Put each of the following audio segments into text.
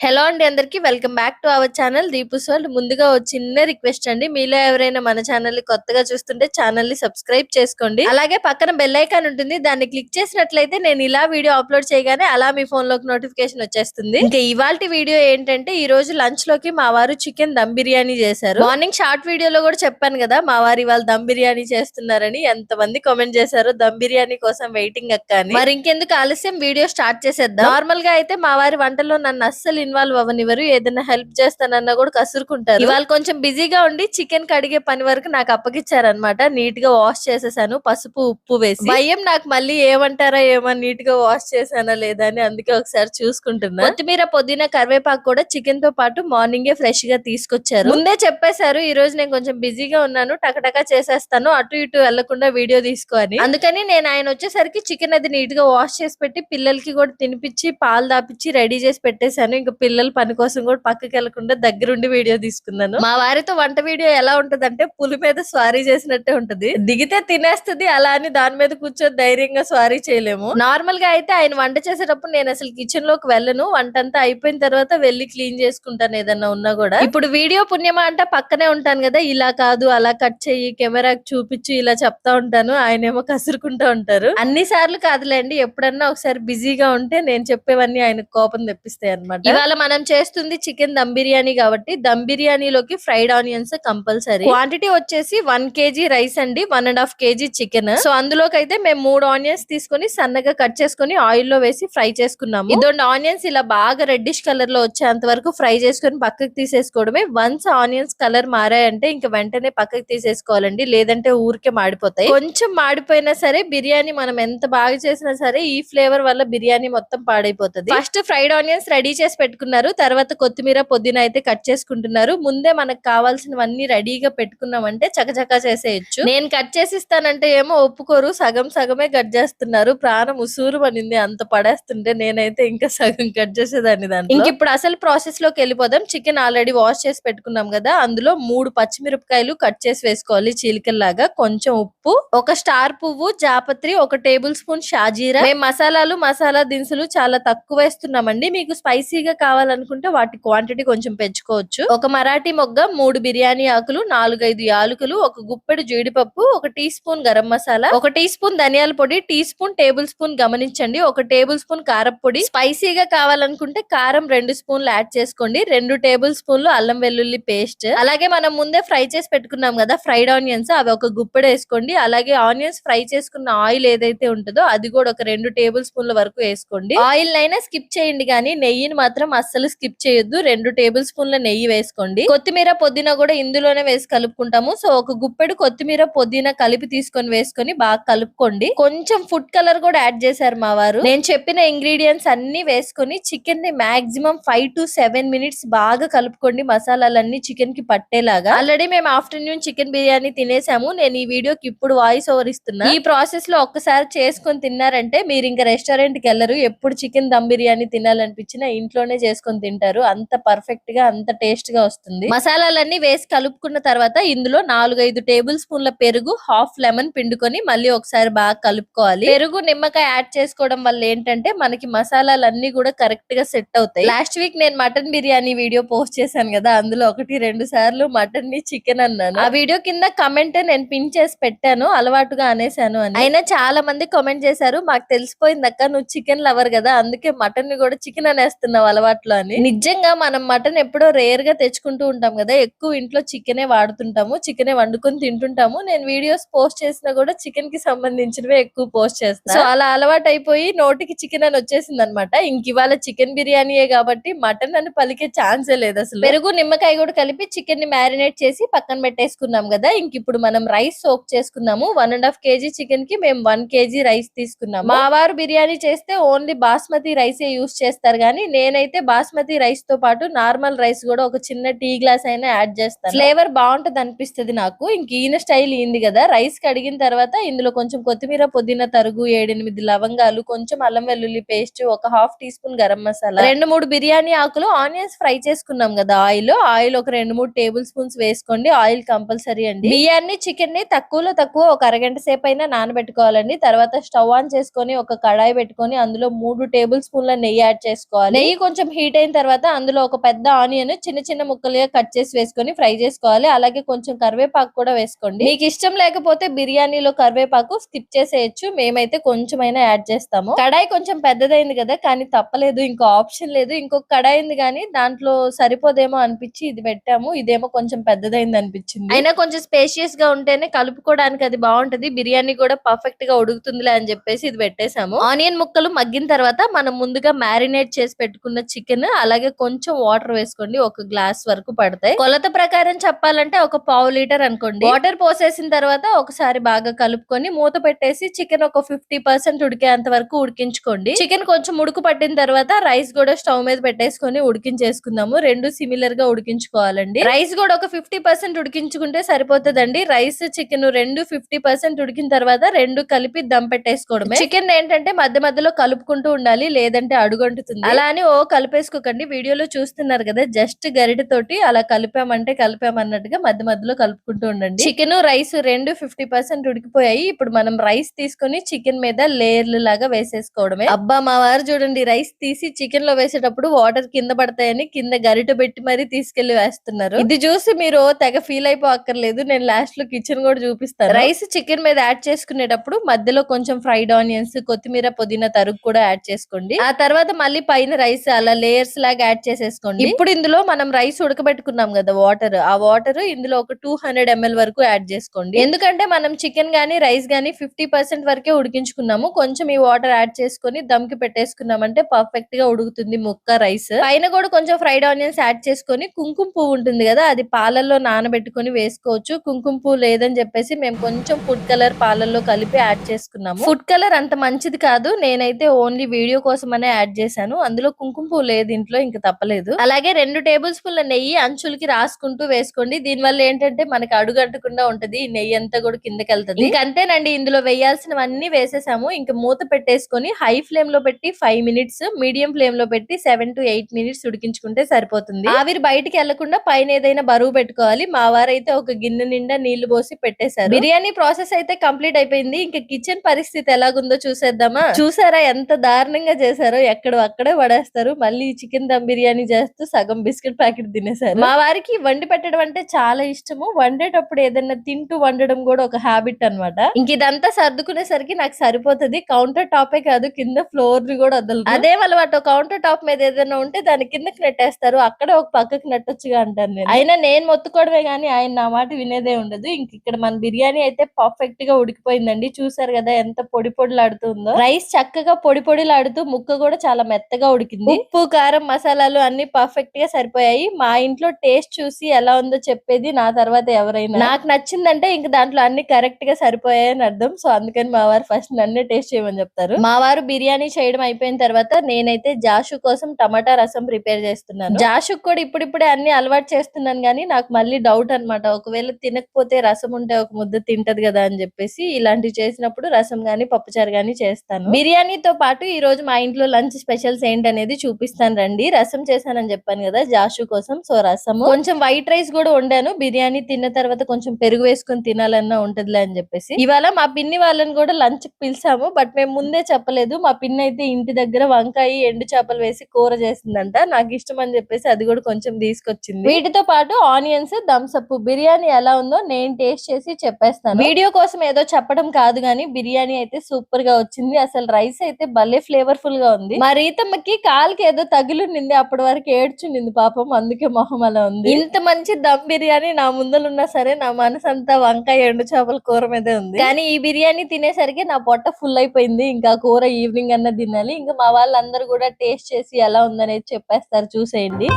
Hello అండి అందరికీ welcome back to our channel Deepu's వాళ్ళు ముందుగా ఒక చిన్న రిక్వెస్ట్ అండి. మీలో ఎవరైనా మన ఛానల్ని కొత్తగా చూస్తుంటే ఛానల్ని సబ్స్క్రైబ్ చేసుకోండి. అలాగే పక్కన బెల్ ఐకాన్ ఉంటుంది. దాన్ని క్లిక్ చేసినట్లయితే నేను ఇలా వీడియో అప్లోడ్ చేయగానే అలా మీ ఫోన్లోకి నోటిఫికేషన్ వచ్చేస్తుంది. ఇంకా ఇవాళ వీడియో ఏంటంటే ఈ రోజు లంచ్లోకి మా వారు చికెన్ దమ్ బిర్యానీ చేశారు. మార్నింగ్ షార్ట్ వీడియోలో కూడా చెప్పాను కదా మా వారు ఇవాళ దమ్ బిర్యానీ చేస్తున్నారని ఎంతమంది కామెంట్ చేశారు. దమ్ బిర్యానీ కోసం వెయిటింగ్ అక్క అని. మరి ఇంకెందుకు ఆలస్యం వీడియో స్టార్ట్ చేసేద్దాం. నార్మల్గా అయితే మా వారి వంటలో నన్ను అస్సలు ఇన్వాల్వ్ అవ్వనివ్వరు. ఏదైనా హెల్ప్ చేస్తానన్నా కూడా కసురుకుంటారు. ఇవాళ కొంచెం బిజీగా ఉండి చికెన్ కడిగే పని వరకు నాకు అప్పగిచ్చారనమాట నీట్గా వాష్ చేసేసాను. పసుపు ఉప్పు వేసి. భయం నాకు మళ్ళీ ఏమంటారా ఏమో నీట్గా వాష్ చేశానా లేదా అని అందుకే ఒకసారి చూసుకుంటున్నా. కొత్తిమీర పుదీనా కరివేపాకు కూడా చికెన్తో పాటు మార్నింగే ఫ్రెష్గా తీసుకొచ్చారు. ముందే చెప్పేశారు ఈ రోజు నేను కొంచెం బిజీగా ఉన్నాను టకటకా చేసేస్తాను అటు ఇటు వెళ్ళకుండా వీడియో తీసుకొని అందుకని నేను ఆయన వచ్చేసరికి చికెన్ అది నీట్గా వాష్ చేసి పెట్టి పిల్లలకి కూడా తినిపించి పాలు దాపించి రెడీ చేసి పెట్టేశాను. ఇంకా పిల్లల పని కోసం కూడా పక్కకి వెళ్ళకుండా దగ్గరుండి వీడియో తీసుకున్నాను. మా వారితో వంట వీడియో ఎలా ఉంటదంటే పులి మీద స్వారీ చేసినట్టే ఉంటది. దిగితే తినేస్తది అలా అని దాని మీద కూర్చొని ధైర్యంగా స్వారీ చేయలేము. నార్మల్గా అయితే ఆయన వంట చేసేటప్పుడు నేను అసలు కిచెన్లోకి వెళ్ళను. వంట అంతా అయిపోయిన తర్వాత వెళ్ళి క్లీన్ చేసుకుంటాను ఏదన్నా ఉన్నా కూడా. ఇప్పుడు వీడియో పుణ్యమా అంటే పక్కనే ఉంటాను కదా ఇలా కాదు అలా కట్ చెయ్యి కెమెరాకి చూపించు ఇలా చెప్తా ఉంటాను. ఆయన ఏమో కసురుకుంటా ఉంటారు. అన్ని సార్లు కాదులేండి ఎప్పుడన్నా ఒకసారి బిజీగా ఉంటే నేను చెప్పేవన్నీ ఆయన కోపం తెప్పిస్తాయి అనమాట ఇవాళ మనం చేస్తుంది చికెన్ దమ్ బిర్యానీ కాబట్టి దమ్ బిర్యానీలోకి ఫ్రైడ్ ఆనియన్స్ కంపల్సరీ. క్వాంటిటీ వచ్చేసి వన్ కేజీ రైస్ అండి one and half kg chicken. So అందులోకి అయితే మేము మూడు ఆనియన్స్ తీసుకొని సన్నగా కట్ చేసుకొని ఆయిల్లో వేసి ఫ్రై చేసుకున్నాము. ఇదొండి ఆనియన్స్ ఇలా బాగా రెడ్డిష్ కలర్లో వచ్చేంత వరకు ఫ్రై చేసుకొని పక్కకి తీసేసుకోవడమే. వన్స్ ఆనియన్స్ కలర్ మారాయంటే ఇంకా వెంటనే పక్కకి తీసేసుకోవాలండి లేదంటే ఊరికే మాడిపోతాయి. కొంచెం మాడిపోయినా సరే బిర్యానీ మనం ఎంత బాగా చేసినా సరే ఈ ఫ్లేవర్ వల్ల బిర్యానీ మొత్తం పాడైపోతుంది. ఫస్ట్ ఫ్రైడ్ ఆనియన్స్ రెడీ చేసి పెట్టుకున్నారు. తర్వాత కొత్తిమీర పుదీనా అయితే కట్ చేసుకుంటున్నారు. ముందే మనకు కావాల్సినవన్నీ రెడీగా పెట్టుకున్నామంటే చకచకా చేసేయచ్చు. నేను కట్ చేసి ఇస్తానంటే ఏమో ఒప్పుకోరు. సగం సగమే కట్ చేస్తున్నారు. ప్రాణం ఉసూరు పనింది అంత పడేస్తుంటే నేనైతే ఇంకా సగం కట్ చేసేదాన్ని దాన్ని ఇంక ఇప్పుడు అసలు ప్రాసెస్లోకి వెళ్ళిపోదాం. చికెన్ ఆల్రెడీ వాష్ చేసి పెట్టుకున్నాం కదా. అందులో మూడు పచ్చిమిరపకాయలు కట్ చేసి వేసుకోవాలి చీలికల్లాగా. కొంచెం ఉప్పు ఒక స్టార్ పువ్వు జాపత్రి ఒక టేబుల్ స్పూన్ షాజీరా. మేము మసాలాలు మసాలా దినుసులు చాలా తక్కువ వేస్తున్నామండి. మీకు స్పైసీగా కావాలనుకుంటే వాటి క్వాంటిటీ కొంచెం పెంచుకోవచ్చు. ఒక మరాఠీ మొగ్గ మూడు బిర్యానీ ఆకులు నాలుగైదు యాలకులు ఒక గుప్పెడు జీడిపప్పు ఒక టీ స్పూన్ గరం మసాలా ఒక టీ స్పూన్ ధనియాల పొడి టీ స్పూన్ టేబుల్ స్పూన్ గమనించండి. ఒక టేబుల్ స్పూన్ కారం పొడి. స్పైసీగా కావాలనుకుంటే కారం రెండు స్పూన్లు యాడ్ చేసుకోండి. రెండు టేబుల్ స్పూన్లు అల్లం వెల్లుల్లి పేస్ట్. అలాగే మనం ముందే ఫ్రై చేసి పెట్టుకున్నాం కదా ఫ్రైడ్ ఆనియన్స్ అవి ఒక గుప్పెడు వేసుకోండి. అలాగే ఆనియన్స్ ఫ్రై చేసుకున్న ఆయిల్ ఏదైతే ఉంటుందో అది కూడా ఒక రెండు టేబుల్ స్పూన్ల వరకు వేసుకోండి. ఆయిల్ అయినా స్కిప్ చేయండి కానీ నెయ్యిని మాత్రం అస్సలు స్కిప్ చేయొద్దు. రెండు టేబుల్ స్పూన్ల నెయ్యి వేసుకోండి. కొత్తిమీర పుదీనా కూడా ఇందులోనే వేసి కలుపుకుంటాము. సో ఒక గుప్పెడు కొత్తిమీర పుదీనా కలిపి తీసుకొని వేసుకొని బాగా కలుపుకోండి. కొంచెం ఫుడ్ కలర్ కూడా యాడ్ చేశారు మా వారు. నేను చెప్పిన ఇంగ్రీడియంట్స్ అన్ని వేసుకొని చికెన్ని maximum five to seven minutes బాగా కలుపుకోండి. మసాలాలన్నీ చికెన్కి పట్టేలాగా. ఆల్రెడీ మేము ఆఫ్టర్నూన్ చికెన్ బిర్యానీ తినేసాము. నేను ఈ వీడియోకి ఇప్పుడు వాయిస్ ఓవర్ ఇస్తున్నా. ఈ ప్రాసెస్లో ఒక్కసారి చేసుకొని తిన్నారంటే మీరు ఇంకా రెస్టారెంట్కి వెళ్ళరు. ఎప్పుడు చికెన్ దమ్ బిర్యానీ తినాలనిపించినా ఇంట్లోనే చేసుకొని తింటారు. అంత పర్ఫెక్ట్గా అంత టేస్ట్గా వస్తుంది. మసాలాలన్నీ వేసి కలుపుకున్న తర్వాత ఇందులో నాలుగైదు టేబుల్ స్పూన్ల పెరుగు హాఫ్ లెమన్ పిండుకొని మళ్ళీ ఒకసారి బాగా కలుపుకోవాలి. పెరుగు నిమ్మకాయ యాడ్ చేసుకోవడం వల్ల ఏంటంటే మనకి మసాలాలన్నీ కూడా కరెక్ట్గా సెట్ అవుతాయి. లాస్ట్ వీక్ నేను మటన్ బిర్యానీ వీడియో పోస్ట్ చేశాను కదా అందులో ఒకటి రెండు సార్లు మటన్ని చికెన్ అన్నాను. ఆ వీడియో కింద కమెంట్ నేను పిన్ చేసి పెట్టాను అలవాటుగా అనేసాను అని. అయినా చాలా మంది కామెంట్ చేశారు మాకు తెలిసిపోయింది అక్క నువ్వు చికెన్ లవర్ కదా అందుకే మటన్ని కూడా చికెన్ అనేస్తున్నావు అలవాటు అలవాట్లో అని. నిజంగా మనం మటన్ ఎప్పుడో రేర్గా తెచ్చుకుంటూ ఉంటాం కదా ఎక్కువ ఇంట్లో చికెనే వాడుతుంటాము చికెనే వండుకొని తింటుంటాము. నేను వీడియోస్ పోస్ట్ చేసినా కూడా చికెన్కి సంబంధించినవే ఎక్కువ పోస్ట్ చేస్తాను సో అలా అలవాటు అయిపోయి నోటికి చికెన్ అని వచ్చేసింది అనమాట ఇంక ఇవాళ చికెన్ బిర్యానీయే కాబట్టి మటన్ అని పలికే ఛాన్సే లేదు అసలు. పెరుగు నిమ్మకాయ కూడా కలిపి చికెన్ని మ్యారినేట్ చేసి పక్కన పెట్టేసుకున్నాం కదా ఇంక ఇప్పుడు మనం రైస్ సోక్ చేసుకున్నాము. వన్ అండ్ హాఫ్ కేజీ చికెన్కి మేము వన్ కేజీ రైస్ తీసుకున్నాము. మా వారు బిర్యానీ చేస్తే ఓన్లీ బాస్మతి రైస్ యూస్ చేస్తారు కానీ నేనైతే బాస్మతి రైస్తో పాటు నార్మల్ రైస్ కూడా ఒక చిన్న టీ గ్లాస్ అయినా యాడ్ చేస్తాను. ఫ్లేవర్ బాగుంటది అనిపిస్తుంది నాకు. ఇంక ఈయన స్టైల్ ఈంది కదా. రైస్ కడిగిన తర్వాత ఇందులో కొంచెం కొత్తిమీర పుదీనా తరుగు ఏడెనిమిది లవంగాలు కొంచెం అల్లం వెల్లుల్లి పేస్ట్ ఒక half teaspoon garam masala రెండు మూడు బిర్యానీ ఆకులు ఆనియన్స్ ఫ్రై చేసుకున్నాం కదా ఆయిల్. ఆయిల్ ఒక రెండు మూడు టేబుల్ స్పూన్స్ వేసుకోండి. ఆయిల్ కంపల్సరీ అండి. బియ్యాన్ని చికెన్ని తక్కువలో తక్కువ ఒక అరగంట సేపు అయినా నానబెట్టుకోవాలండి. తర్వాత స్టవ్ ఆన్ చేసుకొని ఒక కడాయి పెట్టుకొని అందులో మూడు టేబుల్ స్పూన్ల నెయ్యి యాడ్ చేసుకోవాలి. నెయ్యి కొంచెం కొంచెం హీట్ అయిన తర్వాత అందులో ఒక పెద్ద ఆనియన్ చిన్న చిన్న ముక్కలుగా కట్ చేసి వేసుకొని ఫ్రై చేసుకోవాలి. అలాగే కొంచెం కరివేపాకు కూడా వేసుకోండి. మీకు ఇష్టం లేకపోతే బిర్యానీలో కరివేపాకు స్కిప్ చేసేయచ్చు. మేమైతే కొంచెమైనా యాడ్ చేస్తాము. కడాయి కొంచెం పెద్దదైంది కదా కానీ తప్పలేదు. ఇంకో ఆప్షన్ లేదు. ఇంకొక కడాయి ఉంది కానీ దాంట్లో సరిపోదేమో అనిపించి ఇది పెట్టాము. ఇదేమో కొంచెం పెద్దదైంది అనిపించింది. అయినా కొంచెం స్పేషియస్గా ఉంటేనే కలుపుకోవడానికి అది బాగుంటది. బిర్యానీ కూడా పర్ఫెక్ట్గా ఉడుకుతుందిలే అని చెప్పేసి ఇది పెట్టేశాము. ఆనియన్ ముక్కలు మగ్గిన తర్వాత మనం ముందుగా మ్యారినేట్ చేసి పెట్టుకున్న చికెన్ అలాగే కొంచెం వాటర్ వేసుకోండి ఒక గ్లాస్ వరకు పడతాయి. కొలత ప్రకారం చెప్పాలంటే ఒక పావు లీటర్ అనుకోండి. వాటర్ పోసేసిన తర్వాత ఒకసారి బాగా కలుపుకొని మూత పెట్టేసి చికెన్ ఒక ఫిఫ్టీ పర్సెంట్ ఉడికేంత వరకు ఉడికించుకోండి. చికెన్ కొంచెం ఉడుకు పట్టిన తర్వాత రైస్ కూడా స్టవ్ మీద పెట్టేసుకొని ఉడికించేసుకుందాము. రెండు సిమిలర్గా ఉడికించుకోవాలండి. రైస్ కూడా ఒక ఫిఫ్టీ పర్సెంట్ ఉడికించుకుంటే సరిపోతుందండి. రైస్ చికెన్ రెండు ఫిఫ్టీ పర్సెంట్ ఉడికిన తర్వాత రెండు కలిపి దమ్ పెట్టేసుకోవడమే. చికెన్ ఏంటంటే మధ్య మధ్యలో కలుపుకుంటూ ఉండాలి లేదంటే అడుగంటుతుంది. అలా అని ఓ కలిపేసుకోకండి. వీడియోలో చూస్తున్నారు కదా జస్ట్ గరిటె తోటి అలా కలిపామంటే కలిపామన్నట్టుగా మధ్య మధ్యలో కలుపుకుంటూ ఉండండి. చికెన్ రైస్ రెండు ఫిఫ్టీ పర్సెంట్ ఉడికిపోయాయి. ఇప్పుడు మనం రైస్ తీసుకొని చికెన్ మీద లేయర్లు లాగా వేసేసుకోవడమే. అబ్బా మా వారు చూడండి రైస్ తీసి చికెన్లో వేసేటప్పుడు వాటర్ కింద పడతాయని కింద గరిట పెట్టి మరీ తీసుకెళ్ళి వేస్తున్నారు. ఇది చూసి మీరు తెగ ఫీల్ అయిపోక్కర్లేదు. నేను లాస్ట్లో కిచెన్ కూడా చూపిస్తాను. రైస్ చికెన్ మీద యాడ్ చేసుకునేటప్పుడు మధ్యలో కొంచెం ఫ్రైడ్ ఆనియన్స్ కొత్తిమీర పుదీనా తరుగు కూడా యాడ్ చేసుకోండి. ఆ తర్వాత మళ్ళీ పైన రైస్ అలా లేయర్స్ లాగా యాడ్ చేసేసుకోండి. ఇప్పుడు ఇందులో మనం రైస్ ఉడకబెట్టుకున్నాం కదా వాటర్ ఆ వాటర్ ఇందులో ఒక టూ హండ్రెడ్ ఎంఎల్ వరకు యాడ్ చేసుకోండి. ఎందుకంటే మనం చికెన్ గానీ రైస్ గానీ ఫిఫ్టీ పర్సెంట్ వరకే ఉడికించుకున్నాము. కొంచెం ఈ వాటర్ యాడ్ చేసుకొని దమ్కి పెట్టేసుకున్నామంటే పర్ఫెక్ట్గా ఉడుకుతుంది ముక్క రైస్ పైన కూడా కొంచెం ఫ్రైడ్ ఆనియన్స్ యాడ్ చేసుకొని కుంకుమ పువ్వు ఉంటుంది కదా అది పాలల్లో నానబెట్టుకొని వేసుకోవచ్చు. కుంకుమ పువ్వు లేదని చెప్పేసి మేము కొంచెం ఫుడ్ కలర్ పాలల్లో కలిపి యాడ్ చేసుకున్నాము. ఫుడ్ కలర్ అంత మంచిది కాదు. నేనైతే ఓన్లీ వీడియో కోసమనే యాడ్ చేశాను. అందులో కుంకుమ పువ్వు లేదు ఇంట్లో ఇంకా తప్పలేదు. అలాగే రెండు టేబుల్ స్పూన్ల నెయ్యి అంచులకి రాసుకుంటూ వేసుకోండి. దీని వల్ల ఏంటంటే మనకి అడుగంటకుండా ఉంటది. ఈ నెయ్యి అంతా కూడా కిందకి వెళ్తది ఇంక అంతేనండి ఇందులో వేయాల్సినవన్నీ వేసేసాము. ఇంకా మూత పెట్టేసుకొని హై ఫ్లేమ్లో పెట్టి ఫైవ్ మినిట్స్ మీడియం ఫ్లేమ్లో పెట్టి సెవెన్ టు ఎయిట్ మినిట్స్ ఉడికించుకుంటే సరిపోతుంది. ఆవిరి బయటికి వెళ్ళకుండా పైన ఏదైనా బరువు పెట్టుకోవాలి. మా వారైతే ఒక గిన్నె నిండా నీళ్ళు పోసి పెట్టేశారు. బిర్యానీ ప్రాసెస్ అయితే కంప్లీట్ అయిపోయింది. ఇంకా కిచెన్ పరిస్థితి ఎలాగుందో చూసేద్దామా? చూసారా ఎంత దారుణంగా చేశారో? ఎక్కడ అక్కడే పడేస్తారు. మళ్ళీ చికెన్ దమ్ బిర్యానీ చేస్తూ సగం బిస్కెట్ ప్యాకెట్ తినేశారు. మా వారికి వండి పెట్టడం అంటే చాలా ఇష్టము. వండేటప్పుడు ఏదైనా తింటూ వండడం కూడా ఒక హ్యాబిట్ అన్నమాట. ఇంక ఇదంతా సర్దుకునేసరికి నాకు సరిపోతది. కౌంటర్ టాపే కాదు కింద ఫ్లోర్ని కూడా వదలదు అదే అలవాటు. కౌంటర్ టాప్ మీద ఏదైనా ఉంటే దాని కిందకి నెట్టేస్తారు. అక్కడ ఒక పక్కకి నెట్టొచ్చుగా అంటారు నేను అయినా నేను మొత్తుకోవడమే గానీ ఆయన నా మాట వినేదే ఉండదు. ఇంక ఇక్కడ మన బిర్యానీ అయితే పర్ఫెక్ట్గా ఉడికిపోయిందండి. చూసారు కదా ఎంత పొడి పొడిలాడుతుందో. రైస్ చక్కగా పొడి పొడిలాడుతూ ముక్క కూడా చాలా మెత్తగా ఉడికింది. ఉప్పు కారం మసాలాలు అన్ని పర్ఫెక్ట్గా సరిపోయాయి. మా ఇంట్లో టేస్ట్ చూసి ఎలా ఉందో చెప్పేది నా తర్వాత ఎవరైనా. నాకు నచ్చిందంటే ఇంక దాంట్లో అన్ని కరెక్ట్గా సరిపోయాయని అర్థం. సో అందుకని మా వారు ఫస్ట్ నన్నే టేస్ట్ చేయమని చెప్తారు. మా వారు బిర్యానీ చేయడం అయిపోయిన తర్వాత నేనైతే జాషు కోసం టమాటా రసం ప్రిపేర్ చేస్తున్నాను. జాషు కూడా ఇప్పుడిప్పుడే అన్ని అలవాటు చేస్తున్నాను కానీ నాకు మళ్ళీ డౌట్ అన్నమాట. ఒకవేళ తినకపోతే రసం ఉంటే ఒక ముద్ద తింటది కదా అని చెప్పేసి ఇలాంటివి చేసినప్పుడు రసం గాని పప్పుచారు గాని చేస్తాను. బిర్యానీతో పాటు ఈ రోజు మా ఇంట్లో లంచ్ స్పెషల్స్ ఏంటనేది చూపిస్తాను. రండి. రసం చేశానని చెప్పాను కదా జాషు కోసం. సో రసము. కొంచెం వైట్ రైస్ కూడా వండాను. బిర్యానీ తిన్న తర్వాత కొంచెం పెరుగు వేసుకొని తినాలన్నా ఉంటదిలే అని చెప్పేసి. ఇవాళ మా పిన్ని వాళ్ళని కూడా లంచ్ పిలిచాము. బట్ మేము ముందే చెప్పలేదు. మా పిన్ని అయితే ఇంటి దగ్గర వంకాయ ఎండు చేపలు వేసి కూర చేసిందంట. నాకు ఇష్టం అని చెప్పేసి అది కూడా కొంచెం తీసుకొచ్చింది. వీటితో పాటు ఆనియన్స్ థమ్స్అప్ బిర్యానీ ఎలా ఉందో నేను టేస్ట్ చేసి చెప్పేస్తాను. వీడియో కోసం ఏదో చెప్పడం కాదు కానీ బిర్యానీ అయితే సూపర్గా వచ్చింది. అసలు రైస్ అయితే భలే ఫ్లేవర్ఫుల్గా ఉంది. మా రీతమ్మకి కాల్కి ఏదో తగిలింది అప్పటి వరకు ఏడ్చుండింది పాపం అందుకే మొహం అలా ఉంది. ఇంత మంచి దమ్ బిర్యానీ నా ముందలున్నా సరే నా మనసు అంతా వంకాయ ఎండు చేపల కూర మీదే ఉంది. కానీ ఈ బిర్యానీ తినేసరికి నా పొట్ట ఫుల్ అయిపోయింది. ఇంకా కూర ఈవినింగ్ అన్న తినాలి. ఇంకా మా వాళ్ళందరూ కూడా టేస్ట్ చేసి ఎలా ఉందనేది చెప్పేస్తారు చూసేయండి.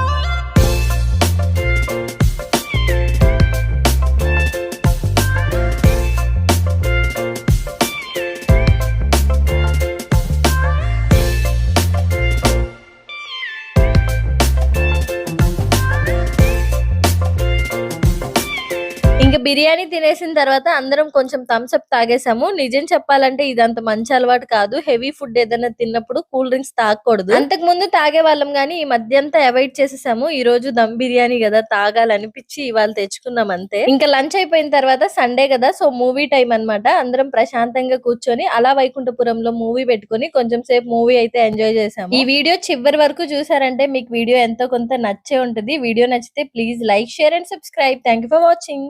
బిర్యానీ తినేసిన తర్వాత అందరం కొంచెం థమ్స్ అప్ తాగేసాము నిజం చెప్పాలంటే ఇదంత మంచి అలవాటు కాదు. హెవీ ఫుడ్ ఏదైనా తిన్నప్పుడు కూల్ డ్రింక్స్ తాగకూడదు. అంతకు ముందు తాగే వాళ్ళం గానీ ఈ మధ్య అంతా అవాయిడ్ చేసేసాము. ఈ రోజు దమ్ బిర్యానీ కదా తాగాలనిపించి ఇవాళ తెచ్చుకున్నాం అంతే. ఇంకా లంచ్ అయిపోయిన తర్వాత సండే కదా సో మూవీ టైం అన్నమాట. అందరం ప్రశాంతంగా కూర్చొని అలా వైకుంఠపురంలో మూవీ పెట్టుకొని కొంచెం సేపు మూవీ అయితే ఎంజాయ్ చేసాము. ఈ వీడియో చివరి వరకు చూసారంటే మీకు వీడియో ఎంతో కొంత నచ్చే ఉంటుంది. వీడియో నచ్చితే please like share and subscribe thank for watching